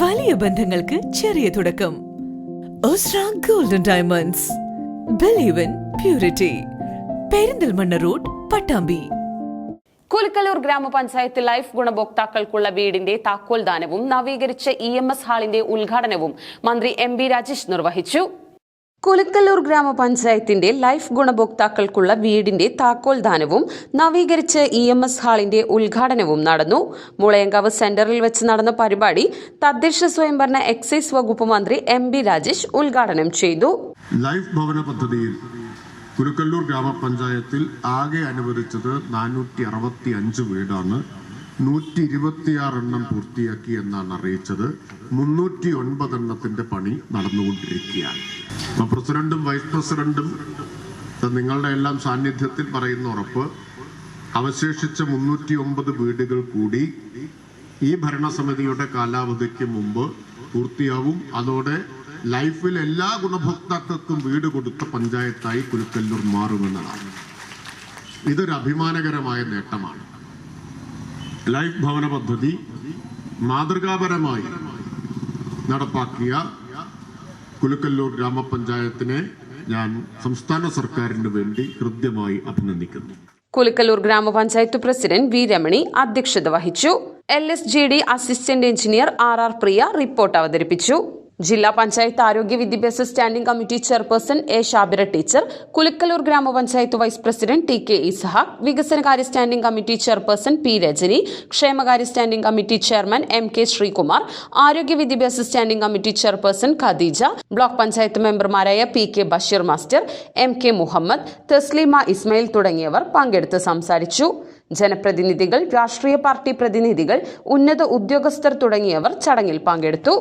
വലിയ ബന്ധങ്ങൾക്ക് ചെറിയ തുടക്കം. Osra golden diamonds believe in purity Perinthalmanna road Pattambi. Kulukkallur ഗ്രാമപഞ്ചായത്ത് ലൈഫ് ഗുണഭോക്താക്കൾക്കുള്ള വീടിന്റെ താക്കോൽദാനവും നവീകരിച്ച ഇ എം എസ് ഹാളിന്റെ ഉദ്ഘാടനവും മന്ത്രി എം ബി രാജേഷ് നിർവഹിച്ചു. കുലുക്കല്ലൂർ ഗ്രാമപഞ്ചായത്തിന്റെ ലൈഫ് ഗുണഭോക്താക്കൾക്കുള്ള വീടിന്റെ താക്കോൽ ദാനവും നവീകരിച്ച ഇ എം എസ് ഹാളിന്റെ ഉദ്ഘാടനവും നടന്നു. മുളയങ്കാവ് സെന്ററിൽ വെച്ച് നടന്ന പരിപാടി തദ്ദേശ സ്വയംഭരണ എക്സൈസ് വകുപ്പ് മന്ത്രി എം ബി രാജേഷ് ഉദ്ഘാടനം ചെയ്തു. ലൈഫ് ഭവന പദ്ധതിയിൽ കുലക്കല്ലൂർ ഗ്രാമപഞ്ചായത്തിൽ ആകെ അനുവദിച്ചത് നാനൂറ്റി അറുപത്തി അഞ്ച് വീടാണ്. നൂറ്റി ഇരുപത്തിയാറ് എണ്ണം പൂർത്തിയാക്കി എന്നാണ് അറിയിച്ചത്. മുന്നൂറ്റി ഒൻപത് എണ്ണത്തിന്റെ പണി നടന്നുകൊണ്ടിരിക്കുകയാണ്. അപ്പൊ പ്രസിഡന്റും വൈസ് പ്രസിഡന്റും നിങ്ങളുടെ എല്ലാം സാന്നിധ്യത്തിൽ പറയുന്ന ഉറപ്പ് അവശേഷിച്ച മുന്നൂറ്റി ഒമ്പത് വീടുകൾ കൂടി ഈ ഭരണസമിതിയുടെ കാലാവധിക്ക് മുമ്പ് പൂർത്തിയാവും. അതോടെ ലൈഫിൽ എല്ലാ ഗുണഭോക്താക്കൾക്കും വീട് കൊടുത്ത പഞ്ചായത്തായി കുലുക്കല്ലൂർ മാറുമെന്നതാണ്. ഇതൊരു അഭിമാനകരമായ നേട്ടമാണ്. ലൈഫ് ഭവന പദ്ധതി മാതൃകാപരമായി നടപ്പാക്കിയ കുലുക്കല്ലൂർ ഗ്രാമപഞ്ചായത്തിനെ ഞാൻ സംസ്ഥാന സർക്കാരിന് വേണ്ടി ഹൃദ്യമായി അഭിനന്ദിക്കുന്നു. കുലുക്കല്ലൂർ ഗ്രാമപഞ്ചായത്ത് പ്രസിഡന്റ് വി രമണി അധ്യക്ഷത വഹിച്ചു. L S G D assistant engineer R R Priya report അവതരിപ്പിച്ചു. ജില്ലാ പഞ്ചായത്ത് ആരോഗ്യ വിദ്യാഭ്യാസ standing committee chairperson A Shabira teacher Kulakkallur ഗ്രാമപഞ്ചായത്ത് vice president T K Isahaq വികസനകാര്യ standing committee chairperson P Rajani ക്ഷേമകാര്യ standing committee chairman M K Sreekumar ആരോഗ്യ വിദ്യാഭ്യാസ standing committee chairperson Khadeeja block panchayat മെമ്പർമാരായ P K Basheer master M K Muhammad Thasleema Ismail തുടങ്ങിയവർ പങ്കെടുത്ത് സംസാരിച്ചു. ജനപ്രതിനിധികൾ രാഷ്ട്രീയ പാർട്ടി പ്രതിനിധികൾ ഉന്നത ഉദ്യോഗസ്ഥർ തുടങ്ങിയവർ ചടങ്ങിൽ പങ്കെടുത്തു.